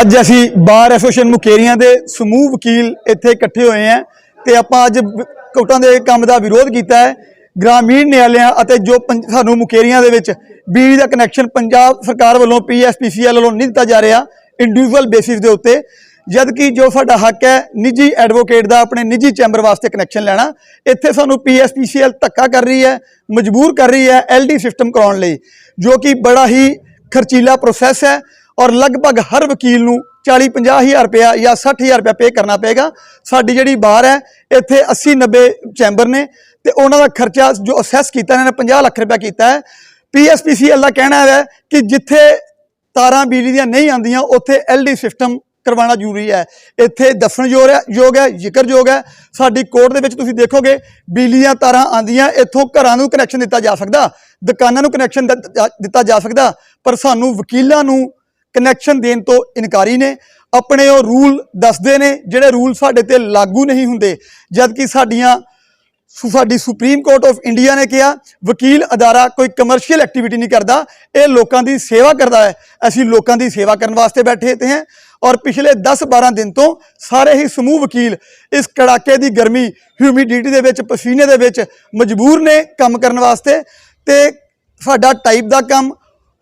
ਅੱਜ ਅਸੀਂ bar association Mukerian ਦੇ ਸਮੂਹ ਵਕੀਲ ਇੱਥੇ ਇਕੱਠੇ ਹੋਏ ਹਾਂ ਤੇ ਆਪਾਂ ਅੱਜ ਕੋਟਾਂ ਦੇ ਕੰਮ ਦਾ ਵਿਰੋਧ ਕੀਤਾ ਹੈ। ਗ੍ਰਾਮੀਣ ਨਿਆਲਿਆਂ ਅਤੇ ਜੋ ਪੰਜ- ਸਾਨੂੰ ਮੁਕੇਰੀਆਂ ਦੇ ਵਿੱਚ ਬਿਜਲੀ ਦਾ ਕਨੈਕਸ਼ਨ ਪੰਜਾਬ ਸਰਕਾਰ ਵੱਲੋਂ ਪੀਐਸਪੀਸੀਐਲ ਵੱਲੋਂ ਨਹੀਂ ਦਿੱਤਾ ਜਾ ਰਿਹਾ ਇੰਡੀਵਿਜੂਅਲ ਬੇਸਿਸ ਦੇ ਉੱਤੇ, ਜਦਕਿ ਜੋ ਸਾਡਾ ਹੱਕ ਹੈ ਨਿੱਜੀ ਐਡਵੋਕੇਟ ਦਾ ਆਪਣੇ ਨਿੱਜੀ ਚੈਂਬਰ ਵਾਸਤੇ ਕਨੈਕਸ਼ਨ ਲੈਣਾ, ਇੱਥੇ ਸਾਨੂੰ ਪੀਐਸਪੀਸੀਐਲ ਧੱਕਾ ਕਰ ਰਹੀ ਹੈ, ਮਜਬੂਰ ਕਰ ਰਹੀ ਹੈ ਐਲਡੀ ਸਿਸਟਮ ਕਰਾਉਣ ਲਈ, ਜੋ ਕਿ ਬੜਾ ਹੀ ਖਰਚੀਲਾ ਪ੍ਰੋਸੈਸ ਹੈ। ਔਰ ਲਗਭਗ ਹਰ ਵਕੀਲ ਨੂੰ 40 50 ਹਜ਼ਾਰ ਰੁਪਇਆ ਜਾਂ 60 ਹਜ਼ਾਰ ਰੁਪਇਆ ਪੇ ਕਰਨਾ ਪਏਗਾ। ਸਾਡੀ ਜਿਹੜੀ ਬਾਰ ਹੈ, ਇੱਥੇ 80 90 ਚੈਂਬਰ ਨੇ ਤੇ ਉਹਨਾਂ ਦਾ ਖਰਚਾ ਜੋ ਅਸੈਸ ਕੀਤਾ, ਇਹਨਾਂ ਨੇ 50 ਲੱਖ ਰੁਪਇਆ ਕੀਤਾ ਹੈ। ਪੀਐਸਪੀਸੀਐਲ ਦਾ ਕਹਿਣਾ ਹੈ ਕਿ ਜਿੱਥੇ ਤਾਰਾਂ ਬਿਜਲੀ ਦੀਆਂ ਨਹੀਂ ਆਉਂਦੀਆਂ, ਉੱਥੇ ਐਲਡੀ ਸਿਸਟਮ ਕਰਵਾਉਣਾ ਜ਼ਰੂਰੀ ਹੈ। ਇੱਥੇ ਦੱਸਣਯੋਗ ਹੈ, ਯੋਗ ਹੈ ਜ਼ਿਕਰਯੋਗ ਹੈ। ਸਾਡੀ ਕੋਰਟ ਦੇ ਵਿੱਚ ਤੁਸੀਂ ਦੇਖੋਗੇ, ਬਿਜਲੀ ਦੀਆਂ ਤਾਰਾਂ ਆਉਂਦੀਆਂ, ਇੱਥੋਂ ਘਰਾਂ ਨੂੰ ਕਨੈਕਸ਼ਨ ਦਿੱਤਾ ਜਾ ਸਕਦਾ, ਦੁਕਾਨਾਂ ਨੂੰ ਕਨੈਕਸ਼ਨ ਦਿੱਤਾ ਜਾ ਸਕਦਾ, ਪਰ ਸਾਨੂੰ ਵਕੀਲਾਂ ਨੂੰ ਕਨੈਕਸ਼ਨ ਦੇਣ ਤੋਂ ਇਨਕਾਰੀ ਨੇ। ਆਪਣੇ ਉਹ ਰੂਲ ਦੱਸਦੇ ਨੇ, ਜਿਹੜੇ ਰੂਲ ਸਾਡੇ ਤੇ ਲਾਗੂ ਨਹੀਂ ਹੁੰਦੇ। ਜਦ ਕਿ ਸਾਡੀਆਂ ਸੁ- ਸਾਡੀ ਸੁਪਰੀਮ ਕੋਰਟ ਆਫ ਇੰਡੀਆ ਨੇ ਕਿਹਾ, ਵਕੀਲ ਅਦਾਰਾ ਕੋਈ ਕਮਰਸ਼ੀਅਲ ਐਕਟੀਵਿਟੀ ਨਹੀਂ ਕਰਦਾ, ਇਹ ਲੋਕਾਂ ਦੀ ਸੇਵਾ ਕਰਦਾ ਹੈ। ਅਸੀਂ ਲੋਕਾਂ ਦੀ ਸੇਵਾ ਕਰਨ ਵਾਸਤੇ ਬੈਠੇ ਤੇ ਹਾਂ। ਔਰ ਪਿਛਲੇ 10-12 ਦਿਨ ਤੋਂ ਸਾਰੇ ਹੀ ਸਮੂਹ ਵਕੀਲ ਇਸ ਕੜਾਕੇ ਦੀ ਗਰਮੀ ਹਿਊਮਿਡਿਟੀ ਦੇ ਵਿੱਚ, ਪਸੀਨੇ ਦੇ ਵਿੱਚ ਮਜਬੂਰ ਨੇ ਕੰਮ ਕਰਨ ਵਾਸਤੇ। ਤੇ ਸਾਡਾ ਟਾਈਪ ਦਾ ਕੰਮ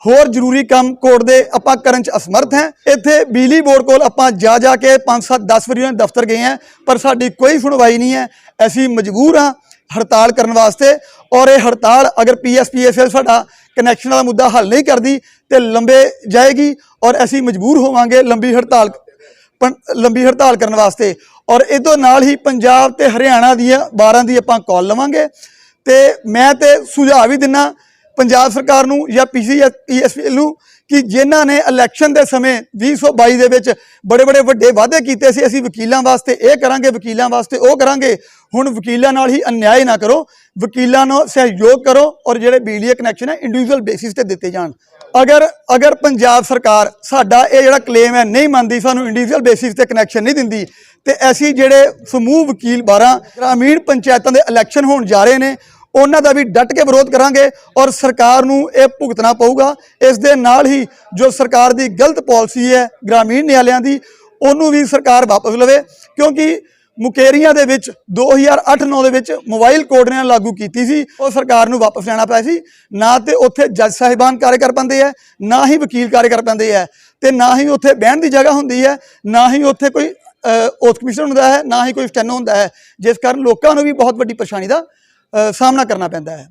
ਹੋਰ ਜ਼ਰੂਰੀ ਕੰਮ ਕੋਰਟ ਦੇ ਆਪਾਂ ਕਰਨ ਚ ਅਸਮਰਥ ਹੈ। ਇੱਥੇ ਬਿਜਲੀ ਬੋਰਡ ਕੋਲ ਆਪਾਂ ਜਾ ਜਾ ਕੇ 5-7 10 ਵਾਰੀ ਉਹਨਾਂ ਦੇ ਦਫ਼ਤਰ ਗਏ ਆ ਪਰ ਸਾਡੀ ਕੋਈ ਸੁਣਵਾਈ ਨਹੀਂ ਹੈ। ਅਸੀਂ ਮਜਬੂਰ ਹਾਂ ਹੜਤਾਲ ਕਰਨ ਵਾਸਤੇ ਔਰ ਇਹ ਹੜਤਾਲ ਅਗਰ ਪੀਐਸਪੀਐਸਐਲ ਸਾਡਾ ਕਨੈਕਸ਼ਨ ਵਾਲਾ ਮੁੱਦਾ ਹੱਲ ਨਹੀਂ ਕਰਦੀ ਤੇ ਲੰਬੇ ਜਾਏਗੀ ਔਰ ਅਸੀਂ ਮਜਬੂਰ ਹੋਵਾਂਗੇ ਲੰਬੀ ਹੜਤਾਲ ਪੰ- ਲੰਬੀ ਹੜਤਾਲ ਕਰਨ ਵਾਸਤੇ। ਔਰ ਇਹ ਤੋਂ ਨਾਲ ਹੀ ਪੰਜਾਬ ਤੇ ਹਰਿਆਣਾ ਦੀਆਂ 12 ਦੀ ਆਪਾਂ ਕਾਲ ਲਵਾਂਗੇ। ਤੇ ਮੈਂ ਤੇ ਸੁਝਾਅ ਵੀ ਦਿੰਨਾ ਪੰਜਾਬ ਸਰਕਾਰ ਨੂੰ ਜਾਂ ਪੀਸੀ ਜਾਂ ਪੀਐਸਪੀਐਲ ਨੂੰ ਕਿ ਜਿਨ੍ਹਾਂ ਨੇ ਇਲੈਕਸ਼ਨ ਦੇ ਸਮੇਂ 2022 ਦੇ ਵਿੱਚ ਬੜੇ ਬੜੇ ਵੱਡੇ ਵਾਅਦੇ ਕੀਤੇ ਸੀ, ਅਸੀਂ ਵਕੀਲਾਂ ਵਾਸਤੇ ਇਹ ਕਰਾਂਗੇ, ਵਕੀਲਾਂ ਵਾਸਤੇ ਉਹ ਕਰਾਂਗੇ, ਹੁਣ ਵਕੀਲਾਂ ਨਾਲ ਹੀ ਅਨਿਆਏ ਨਾ ਕਰੋ, ਵਕੀਲਾਂ ਨੂੰ ਸਹਿਯੋਗ ਕਰੋ ਔਰ ਜਿਹੜੇ ਬਿਜਲੀ ਕਨੈਕਸ਼ਨ ਹੈ ਇੰਡੀਵਿਜੂਅਲ ਬੇਸਿਸ ਤੇ ਦਿੱਤੇ ਜਾਣ। ਅਗਰ ਅਗਰ ਪੰਜਾਬ ਸਰਕਾਰ ਸਾਡਾ ਇਹ ਜਿਹੜਾ ਕਲੇਮ ਹੈ ਨਹੀਂ ਮੰਨਦੀ, ਸਾਨੂੰ ਇੰਡੀਵਿਜੂਅਲ ਬੇਸਿਸ ਤੇ ਕਨੈਕਸ਼ਨ ਨਹੀਂ ਦਿੰਦੀ, ਤੇ ਅਸੀਂ ਜਿਹੜੇ ਸਮੂਹ ਵਕੀਲ 12 ਗ੍ਰਾਮੀਣ ਪੰਚਾਇਤਾਂ ਦੇ ਇਲੈਕਸ਼ਨ ਹੋਣ ਜਾ ਰਹੇ ਨੇ ਉਹਨਾਂ ਦਾ ਵੀ ਡਟ ਕੇ ਵਿਰੋਧ ਕਰਾਂਗੇ ਔਰ ਸਰਕਾਰ ਨੂੰ ਇਹ ਭੁਗਤਣਾ ਪਊਗਾ। ਇਸ ਦੇ ਨਾਲ ਹੀ ਜੋ ਸਰਕਾਰ ਦੀ ਗਲਤ ਪਾਲਿਸੀ ਹੈ ਗ੍ਰਾਮੀਣ ਨਿਆਲਿਆਂ ਦੀ, ਉਹਨੂੰ ਵੀ ਸਰਕਾਰ ਵਾਪਸ ਲਵੇ। ਕਿਉਂਕਿ ਮੁਕੇਰੀਆਂ ਦੇ ਵਿੱਚ 2008-9 ਦੇ ਵਿੱਚ ਮੋਬਾਈਲ ਕੋਡ ਨੇ ਲਾਗੂ ਕੀਤੀ ਸੀ, ਉਹ ਸਰਕਾਰ ਨੂੰ ਵਾਪਸ ਲੈਣਾ ਪਿਆ ਸੀ। ਨਾ ਤੇ ਉੱਥੇ ਜੱਜ ਸਾਹਿਬਾਨ ਕਾਰਜ ਕਰ ਪਾਉਂਦੇ ਆ ਨਾ ਹੀ ਵਕੀਲ ਕਾਰਜ ਕਰ ਪਾਉਂਦੇ ਆ ਤੇ ਨਾ ਹੀ ਉੱਥੇ ਬਹਿਣ ਦੀ ਜਗ੍ਹਾ ਹੁੰਦੀ ਹੈ ਨਾ ਹੀ ਉੱਥੇ ਕੋਈ ਓਥ ਕਮਿਸ਼ਨ ਹੁੰਦਾ ਹੈ, ਨਾ ਹੀ ਕੋਈ ਸਟੈਨੋ ਹੁੰਦਾ ਹੈ। ਜਿਸ ਕਾਰਨ ਲੋਕਾਂ ਨੂੰ ਵੀ ਬਹੁਤ ਵੱਡੀ ਪਰੇਸ਼ਾਨੀ ਦਾ ਸਾਹਮਣਾ ਕਰਨਾ ਪੈਂਦਾ ਹੈ।